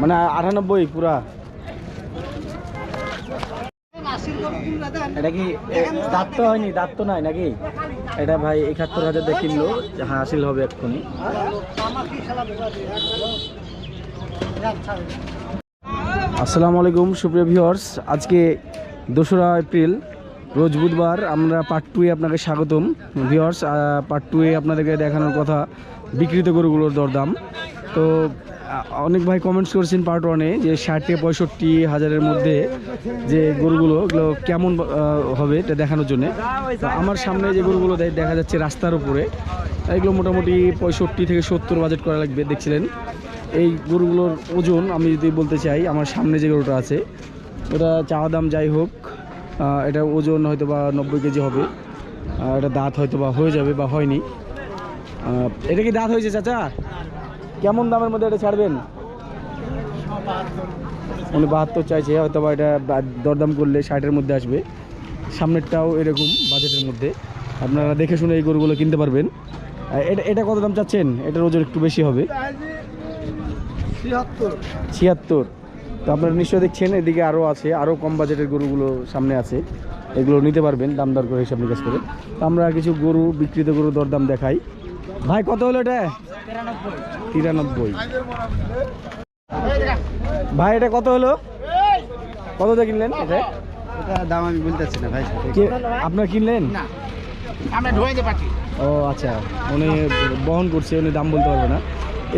মানে আটানব্বই পুরা। এটা কি দাঁত তো হয়নি, দাঁত তো নাই নাকি? এটা ভাই একাত্তর হাজার দিয়ে কিনলো। হাসিল হবে এক্ষুনি। আসসালামু আলাইকুম, সুপ্রিয় ভিউয়ার্স আজকে দোসরা এপ্রিল, রোজ বুধবার আমরা পার্ট টুয়ে আপনাকে স্বাগতম। ভিউয়ার্স পার্ট টুয়ে আপনাদেরকে দেখানোর কথা বিকৃত গরুগুলোর দরদাম। তো অনেক ভাই কমেন্টস করেছেন পার্ট ওয়ানে যে ষাট থেকে পঁয়ষট্টি হাজারের মধ্যে যে গরুগুলো, এগুলো কেমন হবে এটা দেখানোর জন্য। আমার সামনে যে গরুগুলো দেখা যাচ্ছে রাস্তার উপরে, এগুলো মোটামুটি পঁয়ষট্টি থেকে সত্তর বাজেট করা লাগবে, দেখছিলেন। এই গরুগুলোর ওজন আমি যদি বলতে চাই, আমার সামনে যে গরুটা আছে, ওটা চাওয়া দাম যাই হোক এটা ওজন হয়তো বা নব্বই কেজি হবে এটা দাঁত হয়তো বা হয়ে যাবে বা হয়নি। এটা কি দাঁত হয়েছে চাচা? কেমন দামের মধ্যে এটা ছাড়বেন? উনি বাহাত্তর চাইছে হয়তো বা এটা দরদাম করলে ষাটের মধ্যে আসবে। সামনেরটাও এরকম বাজেটের মধ্যে। আপনারা দেখে শুনে এই গরুগুলো কিনতে পারবেন। এটা এটা কত দাম চাচ্ছেন? এটার ওজন একটু বেশি হবে। ছিয়াত্তর। ছিয়াত্তর। তো আপনারা নিশ্চয়ই দেখছেন এদিকে আরও আছে আরও কম বাজেটের গরুগুলো সামনে আছে। এগুলো নিতে পারবেন দাম দর করে হিসাব নিকাশ করে। তো আমরা কিছু গরু বিক্রিত গরু দরদাম দেখাই। ভাই কত হলো এটা? তিরানব্বই। ভাই এটা কত হলো? কত দিয়ে কিনলেন এটা? এটা দাম আমি বলতেছি না ভাই কে আপনার কিনলেন? আমরা ঢোয়াইতে পারছি ও আচ্ছা। উনি বহন করছে উনি দাম বলতে পারবে না।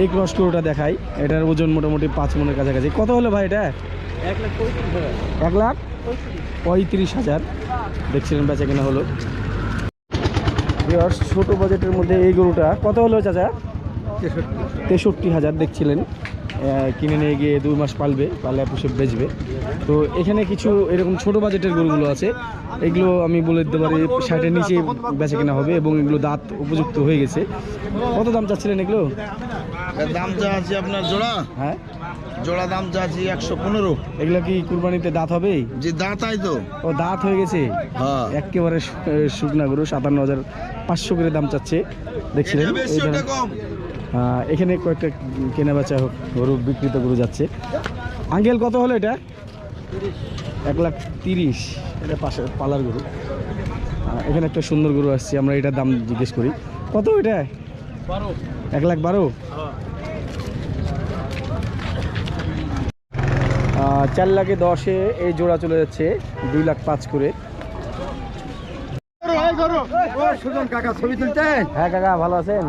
এই ক্রস গরুটা দেখাই। এটার ওজন মোটামুটি পাঁচ মনের কাছাকাছি। কত হলো ভাই এটা? এক লাখ পঁয়ত্রিশ হাজার। এক লাখ পঁয়ত্রিশ হাজার। দেখছিলেন বেচা কেনা হলো। ভিউয়ার্স ছোট বাজেটের মধ্যে এই গরুটা কত হলো চাচা? তেষট্টি হাজার দেখছিলেন। কিনে নিয়ে গিয়ে দুই মাস পালবে পালে পুষে বেচবে। তো এখানে কিছু এরকম ছোট বাজেটের গরুগুলো আছে। এগুলো আমি বলে দিতে পারি ষাটের নিচে বেচা কেনা হবে এবং এগুলো দাঁত উপযুক্ত হয়ে গেছে। কত দাম চাচ্ছিলেন এগুলো? দাম যা আছে আপনার জোড়া? হ্যাঁ। জোড়া দাম যা আছে একশো পনেরো। এগুলো কি কুরবানিতে দাঁত হবে? যে দাঁত আই তো। ও দাঁত হয়ে গেছে? হ্যাঁ। একেবারে শুকনা গরু সাতান্ন হাজার পাঁচশো করে দাম চাচ্ছে। দেখছিলেন? এখানে কয়েকটা কেনা বেচা হোক গরু বিকৃত গরু যাচ্ছে। আঙ্কেল কত হলো এটা? এক লাখ তিরিশ। এটা পাশে পালার গরু। এখানে একটা সুন্দর গরু আসছে আমরা এটার দাম জিজ্ঞেস করি। কত এটা? এক লাখ বারো? চার লাখে দশে এই জোড়া চলে যাচ্ছে দুই লাখ পাঁচ করে। সুজন কাকা ছবি তুলতেন হ্যাঁ কাকা ভালো আছেন?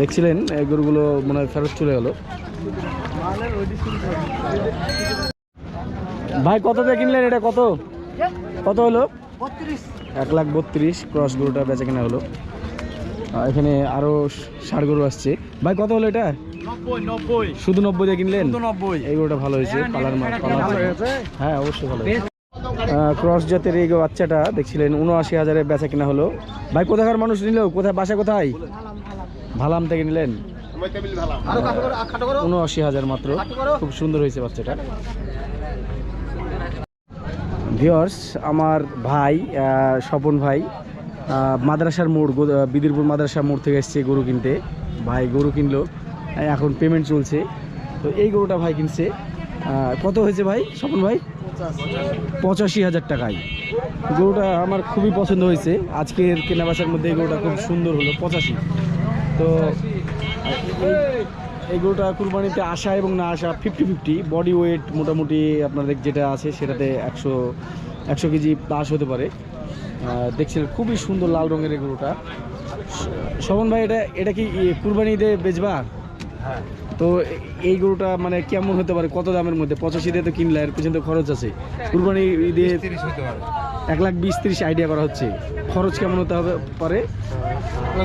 দেখছিলেন এই গরুগুলো মনে হয় ফেরত চলে গেল। ভাই কত দিয়ে কিনলেন এটা? কত? কত হলো? এক লাখ বত্রিশ ক্রস গরুটা বেচা কেনা হলো। এখানে আরও ষাট গরু আসছে। ভাই কত হলো এটা? শুধু নব্বই দিয়ে কিনলেন? এই গরুটা ভালো হয়েছে মাছ পালার হ্যাঁ অবশ্যই ভালো ক্রস জাতের এই বাচ্চাটা দেখছিলেন, উনআশি হাজারে বেচা কিনা হলো। ভাই, কোথাকার মানুষ নিল? কোথায় বাসা কোথায়? ভালাম থেকে নিলেন। উনআশি হাজার মাত্র। খুব সুন্দর হয়েছে বাচ্চাটা। ভিওর্স আমার ভাই স্বপন ভাই মাদ্রাসার মোড় বিদিরপুর মাদ্রাসার মোড় থেকে এসছে গরু কিনতে। ভাই গরু কিনলো, এখন পেমেন্ট চলছে। তো এই গরুটা ভাই কিনছে। কত হয়েছে ভাই, স্বপন ভাই? পঁচাশি হাজার টাকায়। গরুটা আমার খুবই পছন্দ হয়েছে। আজকের কেনাবেচার মধ্যে এই গরুটা খুব সুন্দর হলো পঁচাশি। তো এই- গরুটা কুরবানিতে আসা এবং না আসা ফিফটি ফিফটি বডি ওয়েট মোটামুটি আপনাদের যেটা আছে সেটাতে একশো একশো কেজি প্লাস হতে পারে। দেখছিলেন খুবই সুন্দর লাল রঙের এই গরুটা। শোভন ভাই এটা এটা কি ই, কুরবানি ঈদে বেচবা তো এই গরুটা মানে কেমন হতে পারে? কত দামের মধ্যে? পঁচাশি দিয়ে তো কিনলে এর পিছনে তো খরচ আছে। কুরবানি ঈদে এক লাখ বিশ ত্রিশ আইডিয়া করা হচ্ছে। খরচ কেমন হতে হবে পারে?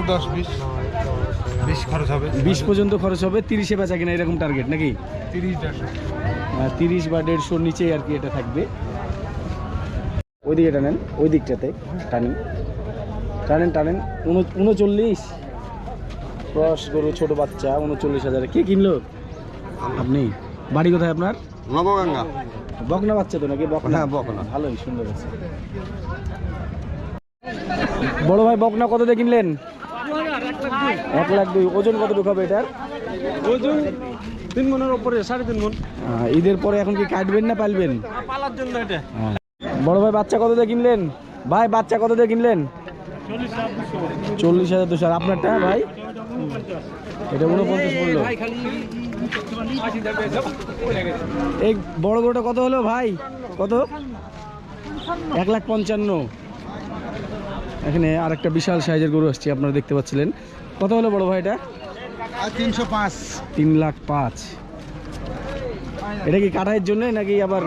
দশ বিশ। বিশ খরচ হবে। বিশ পর্যন্ত খরচ হবে তিরিশে বেচা কিনা এরকম টার্গেট নাকি? তিরিশ তিরিশ বা দেড়শোর নিচে আর কি এটা থাকবে। ওই দিকে টানেন ওই দিকটাতে টানি টানেন টানেন উন- উনচল্লিশ? ক্রস গরু ছোট বাচ্চা উনচল্লিশ হাজারে। কে কিনলো? আপনি। বাড়ি কোথায় আপনার? নবগঙ্গা। বকনা বাচ্চা তো নাকি? বকনা। হ্যাঁ, বকনা। ভালোই সুন্দর আছে। বড় ভাই বকনা কত দিয়ে কিনলেন? এক লাখ দুই। ওজন কতটুকু হবে এটার? ওজন তিন মনের উপরে সাড়ে তিন মন। ঈদের পরে এখন কি কাটবেন না পালবেন? পালার জন্য এটা। বড় ভাই বাচ্চা কত দিয়ে কিনলেন? ভাই বাচ্চা কত দিয়ে কিনলেন? চল্লিশ হাজার দুশো। আর আপনারটা ভাই? এটা উনপঞ্চাশ পড়ল এই বড় গরুটা কত হলো ভাই? কত? এক লাখ পঞ্চান্ন। এখানে আরেকটা বিশাল সাইজের গরু আসছে আপনারা দেখতে পাচ্ছিলেন। কত হলো বড় ভাই এটা? তিনশো পাঁচ। তিন লাখ পাঁচ। এটা কি কাটাইয়ের জন্য নাকি আবার?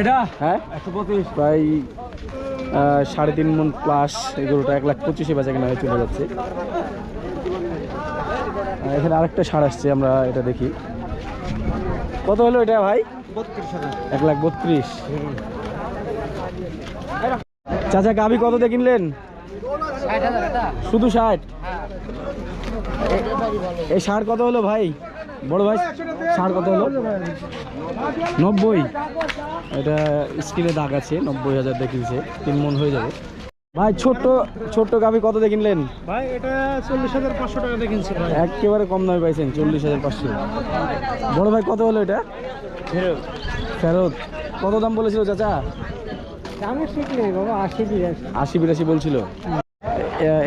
এটা হ্যাঁ? একশো পঁচিশ। প্রায় আহ, সাড়ে তিন মন প্লাস এই গরুটা এক লাখ পঁচিশে বেচা কেনা চলে যাচ্ছে। এখানে আরেকটা সার আসছে আমরা এটা দেখি। কত হলো এটা ভাই? এক লাখ বত্রিশ। চাচা গাভি কত দিয়ে কিনলেন? শুধু ষাট? এই সার কত হলো ভাই? বড় ভাই সার কত হলো? নব্বই। এটা স্কিনে দাগ আছে নব্বই হাজার দেখিয়েছে তিন মন হয়ে যাবে। ভাই ছোট্ট ছোট্ট গাভি কত দিয়ে কিনলেন? ভাই এটা চল্লিশ হাজার পাঁচশো টাকা দিয়ে কিনছে একেবারে কম দামে পাইছেন চল্লিশ হাজার পাঁচশো। বড় ভাই কত হলো এটা? ফেরত। কত দাম বলেছিল চাচা? আমি ঠিক নেই বাবা আশি আশি বিরাশি বলছিল।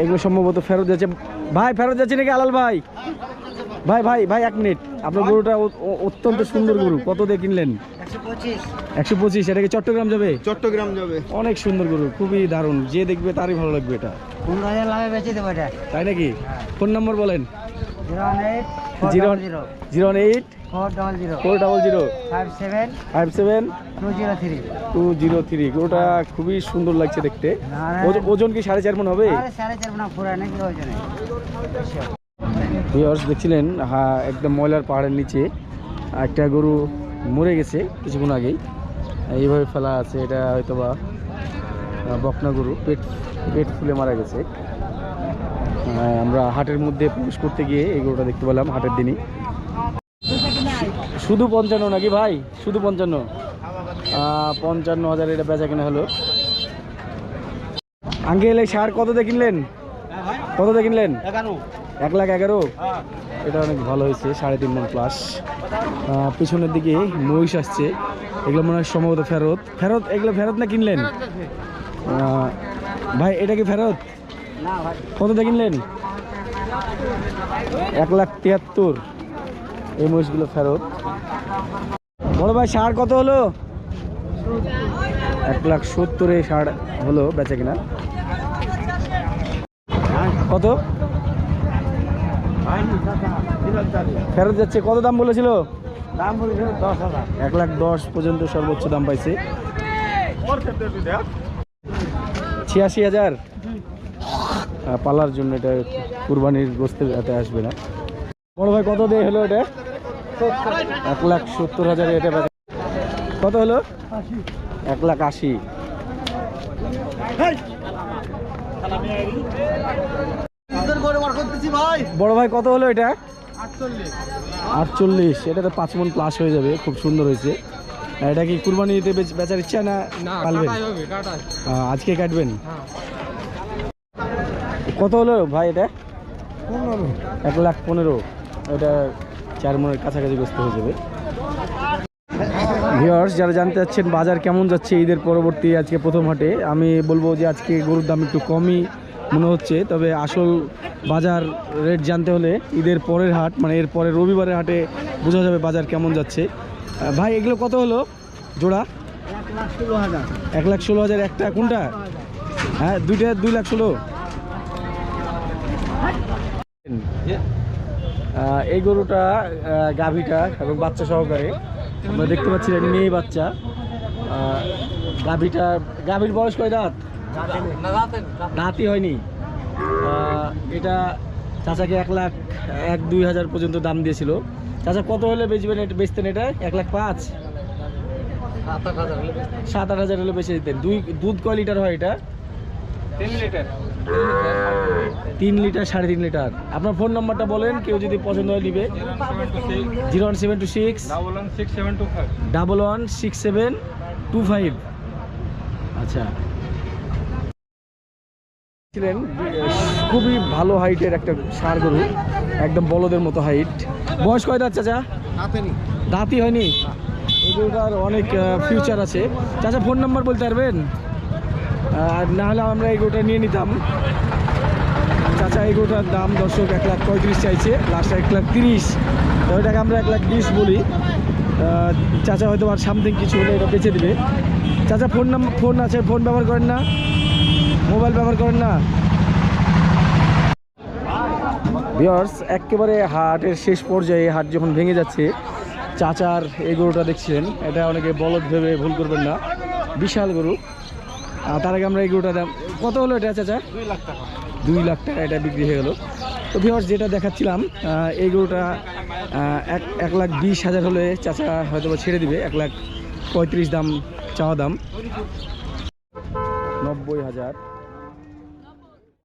এগুলো সম্ভবত ফেরত যাচ্ছে। ভাই ফেরত যাচ্ছে নাকি আলাল ভাই? ভাই ভাই ভাই এক মিনিট। আপনার গরুটা অত্যন্ত সুন্দর গরু। কত দিয়ে কিনলেন? একশো পঁচিশ। এটা কি চট্টগ্রাম যাবে? চট্টগ্রাম যাবে। অনেক সুন্দর গরু খুবই দারুণ। যে দেখবে তারই ভালো লাগবে এটা। তাই নাকি? ফোন নম্বর বলেন। Zero zero. Eight four double zero. Five seven two zero three. খুবই সুন্দর লাগছে দেখতে। ওজন কি সাড়ে চার মন হবে? ভিউয়ার্স দেখছিলেন? হ্যাঁ একদম ময়লার পাহাড়ের নিচে একটা গরু মরে গেছে কিছুক্ষণ আগেই। এইভাবে ফেলা আছে, এটা হয়তো বা বকনা গরু, পেট পেট ফুলে মারা গেছে। আমরা হাটের মধ্যে প্রবেশ করতে গিয়ে এই গরুটা দেখতে পেলাম হাটের দিনই। শুধু পঞ্চান্ন নাকি ভাই? শুধু পঞ্চান্ন। পঞ্চান্ন হাজার এটা বেচা কেনা হলো। আঙ্কেল, এই সার কত কিনলেন? কত কিনলেন? এক লাখ এগারো। এটা অনেক ভালো হয়েছে, সাড়ে তিন মন প্লাস পিছনের দিকে মহিষ আসছে। এগুলো মনে হয় সম্ভবত ফেরত। ফেরত, এগুলো ফেরত না কিনলেন? ভাই, এটা কি ফেরত? না ভাই কত দিয়ে কিনলেন? এক লাখ তিয়াত্তর। এই মহিষগুলো ফেরত। বড় ভাই, সার কত হলো? এক লাখ সত্তরে সার হলো, বেচা কিনা। কত? ফেরত যাচ্ছে। কত দাম বলেছিল? দাম বলেছিল দশ হাজার। এক লাখ দশ পর্যন্ত সর্বোচ্চ দাম পাইছে। ছিয়াশি হাজার? পালার জন্য এটা কুরবানির গোস্তের হাতে আসবে না। বড় ভাই কত দিয়ে হলো এটা? এক লাখ সত্তর হাজার এটা কত হলো? এক লাখ আশি। বড় ভাই কত হলো এটা? আটচল্লিশ। এটা তো পাঁচ মন প্লাস হয়ে যাবে খুব সুন্দর হয়েছে। এটা কি কুরবানিতে বেচ- বেচার ইচ্ছা না পালবেন? আজকে কাটবেন? হ্যাঁ। কত হলো ভাই এটা? এক লাখ পনেরো। এটা চার মনের কাছাকাছি গ্রস্ত হয়ে যাবে। ভিওর্স যারা জানতে চাচ্ছেন বাজার কেমন যাচ্ছে ঈদের পরবর্তী আজকে প্রথম হাটে আমি বলব যে আজকে গরুর দাম একটু কমই। মনে হচ্ছে, তবে আসল বাজার রেট জানতে হলে ঈদের পরের হাট মানে এর পরে রবিবারের হাটে বোঝা যাবে বাজার কেমন যাচ্ছে। ভাই, এগুলো কত হলো? জোড়া? এক লাখ ষোলো হাজার একটা, কোনটা? হ্যাঁ দুইটা দুই লাখ ষোলো। এই গরুটা গাভীটা এবং বাচ্চা সহকারে। আমরা দেখতে পাচ্ছি মেয়ে বাচ্চা। গাভীটা, গাভীর বয়স কয় দাঁত? দাঁতই হয়নি। এটা চাচাকে এক লাখ এক দুই হাজার পর্যন্ত দাম দিয়েছিল। চাচা কত হলে বেচবেন এটা বেচতেন এটা? এক লাখ পাঁচ? সাত আট হাজার হলে বেচে দিতেন। দুই দুধ কয় লিটার হয় এটা? তিন লিটার। তিন লিটার সাড়ে তিন লিটার। আপনার ফোন নাম্বারটা বলেন কেউ যদি পছন্দ হয় নিবে। Zero one seven two six double one six seven two five. আচ্ছা। ছিলেন খুবই ভালো হাইটের একটা সার গরু একদম বলদের মতো হাইট বয়স কয় দাঁত চাচা? দাঁতই হয়নি? গরুটার অনেক ফিউচার আছে। চাচা ফোন নাম্বার বলতে পারবেন? আর না হলে আমরা এই গরুটা নিয়ে নিতাম। চাচা এই গরুটার দাম দর্শক এক লাখ পঁয়ত্রিশ চাইছে লাস্ট এক লাখ তিরিশ। তো এটাকে আমরা এক লাখ বিশ বলি। চাচা হয়তো আর সামথিং কিছু হলে এটা বেঁচে দিবে। চাচা ফোন নাম্বার ফোন আছে ফোন ব্যবহার করেন না? মোবাইল ব্যবহার করেন না। ভিওর্স একেবারে হাটের শেষ পর্যায়ে হাট যখন ভেঙে যাচ্ছে চাচার এই গরুটা দেখছিলেন এটা অনেকে বলদ ভেবে ভুল করবেন না। বিশাল গরু। তার আগে আমরা এই গরুটা দাম কত হলো এটা চাচা? দুই লাখ টাকা। দুই লাখ টাকা এটা বিক্রি হয়ে গেল। তো ভিওর্স যেটা দেখাচ্ছিলাম এই গরুটা এক এক লাখ বিশ হাজার হলে চাচা হয়তো বা ছেড়ে দিবে এক লাখ পঁয়ত্রিশ দাম চাওয়া দাম। নব্বই হাজার।